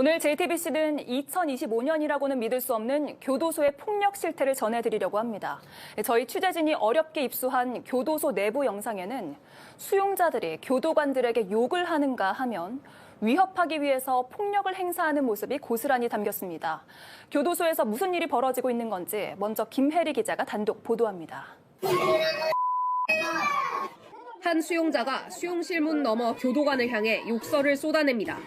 오늘 JTBC는 2025년이라고는 믿을 수 없는 교도소의 폭력 실태를 전해드리려고 합니다. 저희 취재진이 어렵게 입수한 교도소 내부 영상에는 수용자들이 교도관들에게 욕을 하는가 하면 위협하기 위해서 폭력을 행사하는 모습이 고스란히 담겼습니다. 교도소에서 무슨 일이 벌어지고 있는 건지 먼저 김혜리 기자가 단독 보도합니다. 한 수용자가 수용실 문 너머 교도관을 향해 욕설을 쏟아냅니다.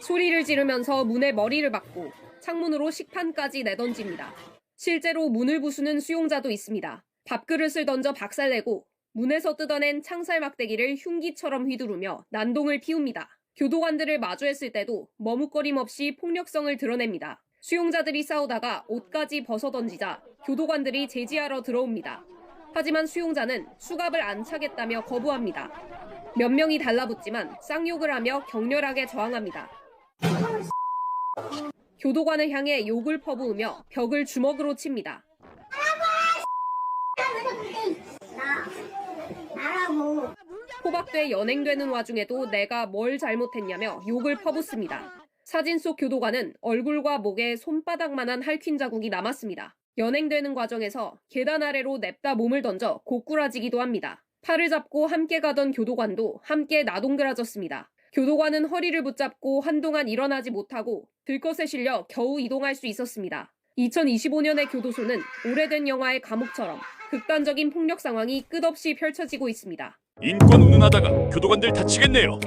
소리를 지르면서 문에 머리를 박고 창문으로 식판까지 내던집니다. 실제로 문을 부수는 수용자도 있습니다. 밥그릇을 던져 박살내고 문에서 뜯어낸 창살 막대기를 흉기처럼 휘두르며 난동을 피웁니다. 교도관들을 마주했을 때도 머뭇거림 없이 폭력성을 드러냅니다. 수용자들이 싸우다가 옷까지 벗어 던지자 교도관들이 제지하러 들어옵니다. 하지만 수용자는 수갑을 안 차겠다며 거부합니다. 몇 명이 달라붙지만 쌍욕을 하며 격렬하게 저항합니다. 교도관을 향해 욕을 퍼부으며 벽을 주먹으로 칩니다. 호박돼 연행되는 와중에도 내가 뭘 잘못했냐며 욕을 퍼붓습니다. 사진 속 교도관은 얼굴과 목에 손바닥만한 할퀸 자국이 남았습니다. 연행되는 과정에서 계단 아래로 냅다 몸을 던져 고꾸라지기도 합니다. 팔을 잡고 함께 가던 교도관도 함께 나동그라졌습니다. 교도관은 허리를 붙잡고 한동안 일어나지 못하고 들것에 실려 겨우 이동할 수 있었습니다. 2025년의 교도소는 오래된 영화의 감옥처럼 극단적인 폭력 상황이 끝없이 펼쳐지고 있습니다. 인권 운운하다가 교도관들 다치겠네요.